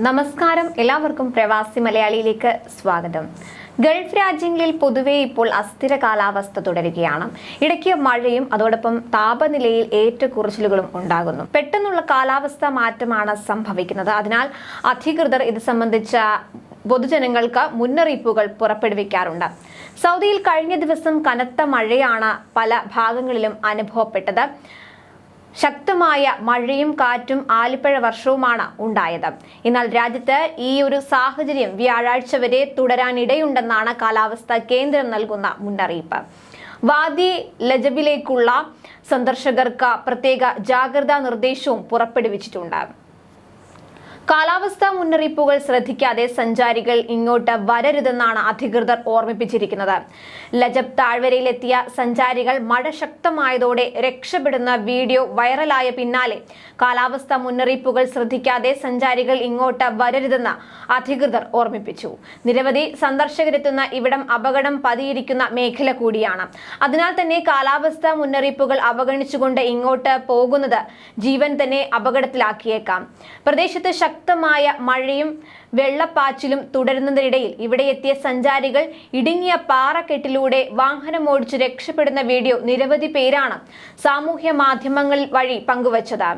നമസ്കാരം. എല്ലാവർക്കും പ്രവാസി മലയാളിയിലേക്ക് സ്വാഗതം. ഗൾഫ് രാജ്യങ്ങളിൽ പൊതുവേ ഇപ്പോൾ അസ്ഥിര കാലാവസ്ഥ തുടരുകയാണ്. ഇടയ്ക്ക് മഴയും അതോടൊപ്പം താപനിലയിൽ ഏറ്റക്കുറച്ചിലുകളും ഉണ്ടാകുന്നു. പെട്ടെന്നുള്ള കാലാവസ്ഥ മാറ്റമാണ് സംഭവിക്കുന്നത്. അതിനാൽ അധികൃതർ ഇത് സംബന്ധിച്ച പൊതുജനങ്ങൾക്ക് മുന്നറിയിപ്പുകൾ പുറപ്പെടുവിക്കാറുണ്ട്. സൗദിയിൽ കഴിഞ്ഞ ദിവസം കനത്ത മഴയാണ് പല ഭാഗങ്ങളിലും അനുഭവപ്പെട്ടത്. ശക്തമായ മഴയും കാറ്റും ആലിപ്പഴ വർഷവുമാണ് ഉണ്ടായത്. എന്നാൽ രാജ്യത്ത് ഈ ഒരു സാഹചര്യം വ്യാഴാഴ്ച വരെ തുടരാനിടയുണ്ടെന്നാണ് കാലാവസ്ഥാ കേന്ദ്രം നൽകുന്ന മുന്നറിയിപ്പ്. വാദി ലജബിലേക്കുള്ള സന്ദർശകർക്ക് പ്രത്യേക ജാഗ്രതാ നിർദ്ദേശവും പുറപ്പെടുവിച്ചിട്ടുണ്ട്. കാലാവസ്ഥാ മുന്നറിയിപ്പുകൾ ശ്രദ്ധിക്കാതെ സഞ്ചാരികൾ ഇങ്ങോട്ട് വരരുതെന്നാണ് അധികൃതർ ഓർമ്മിപ്പിച്ചിരിക്കുന്നത്. ലജബ് താഴ്വരയിലെത്തിയ സഞ്ചാരികൾ മഴ ശക്തമായതോടെ രക്ഷപ്പെടുന്ന വീഡിയോ വൈറലായ പിന്നാലെ കാലാവസ്ഥാ മുന്നറിയിപ്പുകൾ ശ്രദ്ധിക്കാതെ സഞ്ചാരികൾ ഇങ്ങോട്ട് വരരുതെന്ന് അധികൃതർ ഓർമ്മിപ്പിച്ചു. നിരവധി സന്ദർശകരെത്തുന്ന ഇവിടം അപകടം പതിയിരിക്കുന്ന മേഖല കൂടിയാണ്. അതിനാൽ തന്നെ കാലാവസ്ഥാ മുന്നറിയിപ്പുകൾ അവഗണിച്ചുകൊണ്ട് ഇങ്ങോട്ട് പോകുന്നത് ജീവൻ തന്നെ അപകടത്തിലാക്കിയേക്കാം. പ്രദേശത്ത് ശക്തമായ മഴയും വെള്ളപ്പാച്ചിലും തുടരുന്നതിനിടയിൽ ഇവിടെ എത്തിയ സഞ്ചാരികൾ ഇടുങ്ങിയ പാറക്കെട്ടിലൂടെ വാഹനം വാഹനമോടിച്ച് രക്ഷപ്പെടുന്ന വീഡിയോ നിരവധി പേരാണ് സാമൂഹ്യ മാധ്യമങ്ങളിൽ വഴി പങ്കുവച്ചത്.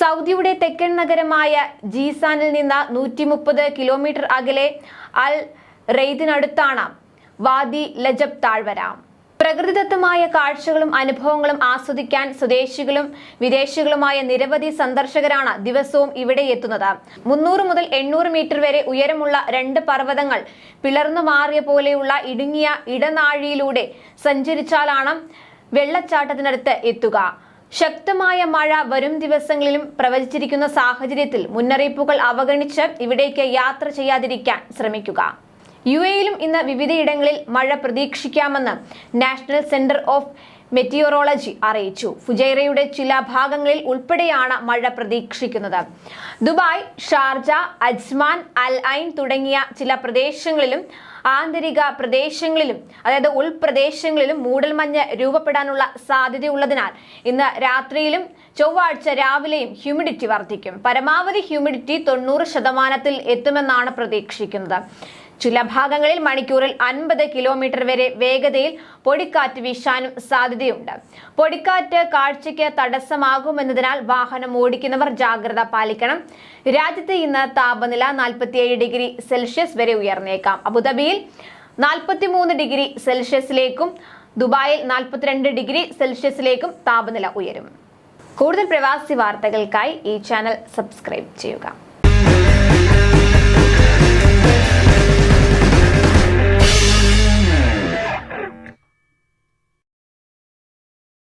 സൗദിയുടെ തെക്കൻ നഗരമായ ജീസാനിൽ നിന്ന് നൂറ്റി മുപ്പത് കിലോമീറ്റർ അകലെ അൽ റെയ്ദിനടുത്താണ് വാദി ലജബ് താഴ്വര. പ്രകൃതിദത്തമായ കാഴ്ചകളും അനുഭവങ്ങളും ആസ്വദിക്കാൻ സ്വദേശികളും വിദേശികളുമായ നിരവധി സന്ദർശകരാണ് ദിവസവും ഇവിടെ എത്തുന്നത്. മുന്നൂറ് മുതൽ എണ്ണൂറ് മീറ്റർ വരെ ഉയരമുള്ള രണ്ട് പർവതങ്ങൾ പിളർന്നു മാറിയ പോലെയുള്ള ഇടുങ്ങിയ ഇടനാഴിയിലൂടെ സഞ്ചരിച്ചാലാണ് വെള്ളച്ചാട്ടത്തിനടുത്ത് എത്തുക. ശക്തമായ മഴ വരും ദിവസങ്ങളിലും പ്രവചിച്ചിരിക്കുന്ന സാഹചര്യത്തിൽ മുന്നറിയിപ്പുകൾ അവഗണിച്ച് ഇവിടേക്ക് യാത്ര ചെയ്യാതിരിക്കാൻ ശ്രമിക്കുക. യു എയിലും ഇന്ന് വിവിധയിടങ്ങളിൽ മഴ പ്രതീക്ഷിക്കാമെന്ന് നാഷണൽ സെന്റർ ഓഫ് മെറ്റിയോറോളജി അറിയിച്ചു. ഫുജൈറയുടെ ചില ഭാഗങ്ങളിൽ ഉൾപ്പെടെയാണ് മഴ പ്രതീക്ഷിക്കുന്നത്. Dubai Sharjah Ajman Al Ain തുടങ്ങിയ ചില പ്രദേശങ്ങളിലും ആന്തരിക പ്രദേശങ്ങളിലും അതായത് ഉൾപ്രദേശങ്ങളിലും മൂടൽമഞ്ഞ് രൂപപ്പെടാനുള്ള സാധ്യതയുള്ളതിനാൽ ഇന്ന് രാത്രിയിലും ചൊവ്വാഴ്ച രാവിലെയും ഹ്യൂമിഡിറ്റി വർദ്ധിക്കും. പരമാവധി ഹ്യൂമിഡിറ്റി തൊണ്ണൂറ് ശതമാനത്തിൽ എത്തുമെന്നാണ് പ്രതീക്ഷിക്കുന്നത്. ചില ഭാഗങ്ങളിൽ മണിക്കൂറിൽ അൻപത് കിലോമീറ്റർ വരെ വേഗതയിൽ പൊടിക്കാറ്റ് വീശാനും സാധ്യതയുണ്ട്. പൊടിക്കാറ്റ് കാഴ്ചയ്ക്ക് തടസ്സമാകുമെന്നതിനാൽ വാഹനം ഓടിക്കുന്നവർ ജാഗ്രത പാലിക്കണം. രാജ്യത്ത് ഇന്ന് താപനില നാൽപ്പത്തിയേഴ് ഡിഗ്രി സെൽഷ്യസ് വരെ ഉയർന്നേക്കാം. അബുദാബിയിൽ നാൽപ്പത്തിമൂന്ന് ഡിഗ്രി സെൽഷ്യസിലേക്കും ദുബായിൽ നാൽപ്പത്തിരണ്ട് ഡിഗ്രി സെൽഷ്യസിലേക്കും താപനില ഉയരും. കൂടുതൽ പ്രവാസി വാർത്തകൾക്കായി ഈ ചാനൽ സബ്സ്ക്രൈബ് ചെയ്യുക.